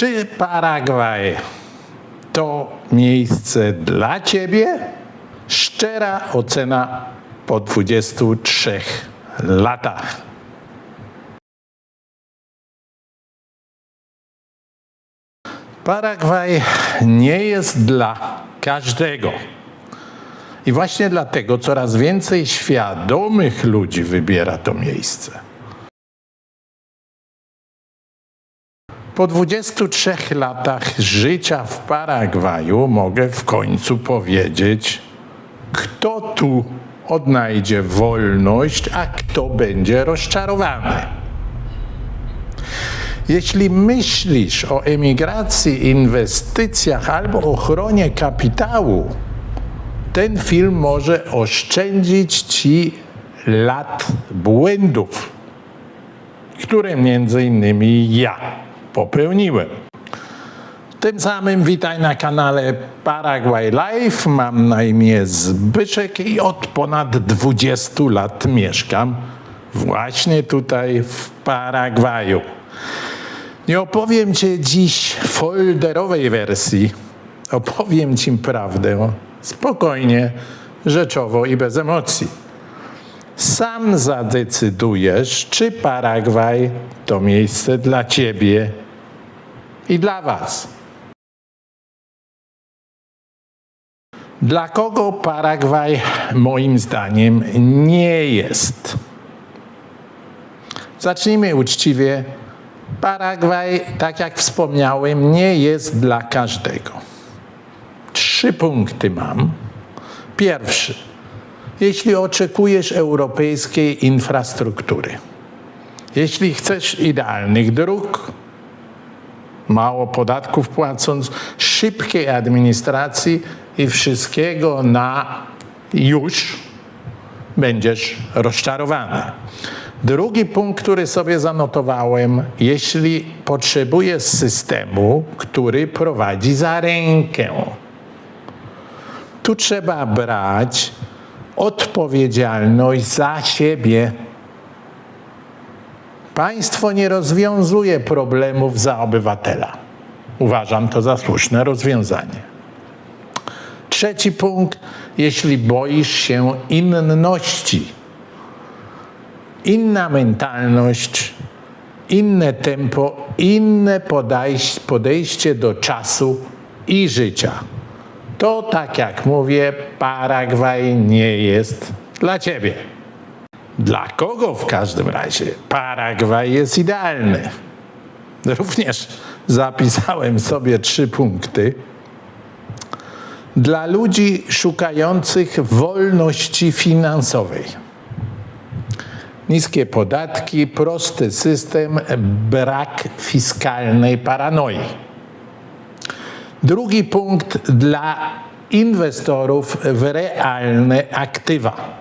Czy Paragwaj to miejsce dla Ciebie? Szczera ocena po 23 latach. Paragwaj nie jest dla każdego. I właśnie dlatego coraz więcej świadomych ludzi wybiera to miejsce. Po 23 latach życia w Paragwaju mogę w końcu powiedzieć, kto tu odnajdzie wolność, a kto będzie rozczarowany. Jeśli myślisz o emigracji, inwestycjach albo ochronie kapitału, ten film może oszczędzić ci lat błędów, które między innymi ja popełniłem. Tym samym witaj na kanale Paraguay Life. Mam na imię Zbyszek i od ponad 20 lat mieszkam właśnie tutaj w Paragwaju. Nie opowiem Ci dziś folderowej wersji. Opowiem Ci prawdę spokojnie, rzeczowo i bez emocji. Sam zadecydujesz, czy Paragwaj to miejsce dla Ciebie i dla Was. Dla kogo Paragwaj moim zdaniem nie jest? Zacznijmy uczciwie. Paragwaj, tak jak wspomniałem, nie jest dla każdego. Trzy punkty mam. Pierwszy. Jeśli oczekujesz europejskiej infrastruktury, jeśli chcesz idealnych dróg, mało podatków płacąc, szybkiej administracji i wszystkiego na już, będziesz rozczarowany. Drugi punkt, który sobie zanotowałem, jeśli potrzebujesz systemu, który prowadzi za rękę, tu trzeba brać odpowiedzialność za siebie. Państwo nie rozwiązuje problemów za obywatela. Uważam to za słuszne rozwiązanie. Trzeci punkt, jeśli boisz się inności, inna mentalność, inne tempo, inne podejście do czasu i życia. To, tak jak mówię, Paragwaj nie jest dla ciebie. Dla kogo w każdym razie Paragwaj jest idealny? Również zapisałem sobie trzy punkty. Dla ludzi szukających wolności finansowej. Niskie podatki, prosty system, brak fiskalnej paranoi. Drugi punkt dla inwestorów w realne aktywa.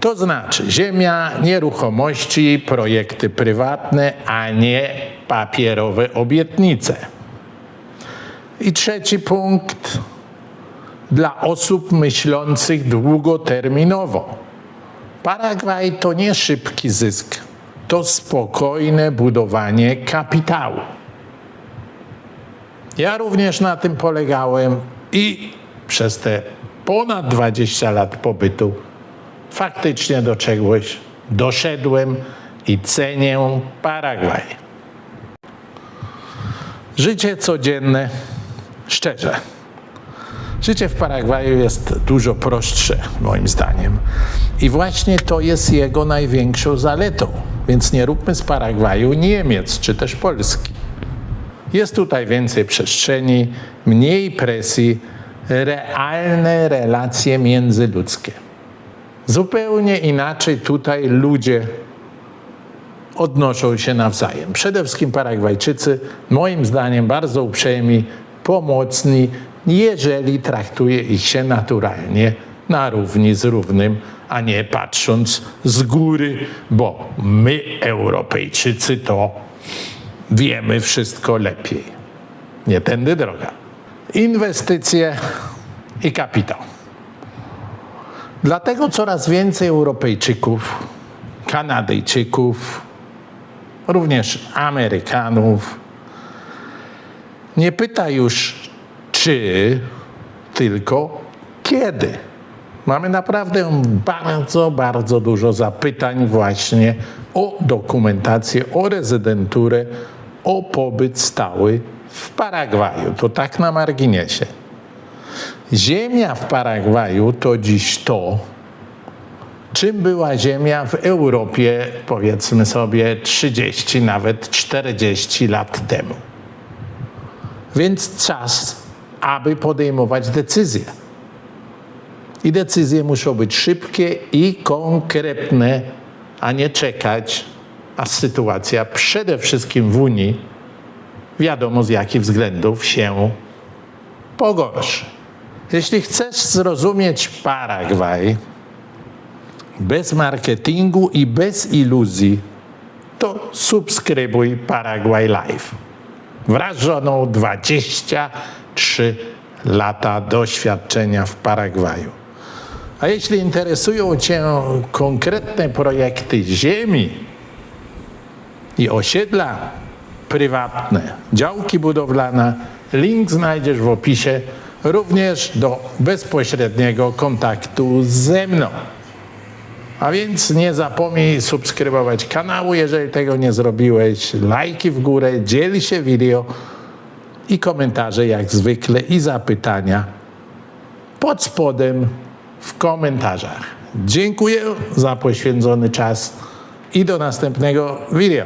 To znaczy ziemia, nieruchomości, projekty prywatne, a nie papierowe obietnice. I trzeci punkt dla osób myślących długoterminowo. Paragwaj to nie szybki zysk, to spokojne budowanie kapitału. Ja również na tym polegałem i przez te ponad 20 lat pobytu faktycznie do czegoś doszedłem i cenię Paragwaj. Życie codzienne, szczerze. Życie w Paragwaju jest dużo prostsze, moim zdaniem. I właśnie to jest jego największą zaletą. Więc nie róbmy z Paragwaju Niemiec czy też Polski. Jest tutaj więcej przestrzeni, mniej presji, realne relacje międzyludzkie. Zupełnie inaczej tutaj ludzie odnoszą się nawzajem. Przede wszystkim Paragwajczycy, moim zdaniem, bardzo uprzejmi, pomocni, jeżeli traktuje ich się naturalnie, na równi z równym, a nie patrząc z góry, bo my, Europejczycy, to wiemy wszystko lepiej. Nie tędy droga. Inwestycje i kapitał. Dlatego coraz więcej Europejczyków, Kanadyjczyków, również Amerykanów nie pyta już czy, tylko kiedy. Mamy naprawdę bardzo, bardzo dużo zapytań właśnie o dokumentację, o rezydenturę, o pobyt stały w Paragwaju. To tak na marginesie. Ziemia w Paragwaju to dziś to, czym była ziemia w Europie, powiedzmy sobie 30, nawet 40 lat temu. Więc czas, aby podejmować decyzje. I decyzje muszą być szybkie i konkretne, a nie czekać, a sytuacja przede wszystkim w Unii, wiadomo z jakich względów, się pogorszy. Jeśli chcesz zrozumieć Paragwaj bez marketingu i bez iluzji, to subskrybuj Paraguay Live. Wraz z żoną 23 lata doświadczenia w Paragwaju. A jeśli interesują Cię konkretne projekty ziemi i osiedla prywatne, działki budowlane, link znajdziesz w opisie również do bezpośredniego kontaktu ze mną. A więc nie zapomnij subskrybować kanału, jeżeli tego nie zrobiłeś, lajki w górę, dziel się video i komentarze jak zwykle i zapytania pod spodem w komentarzach. Dziękuję za poświęcony czas i do następnego video.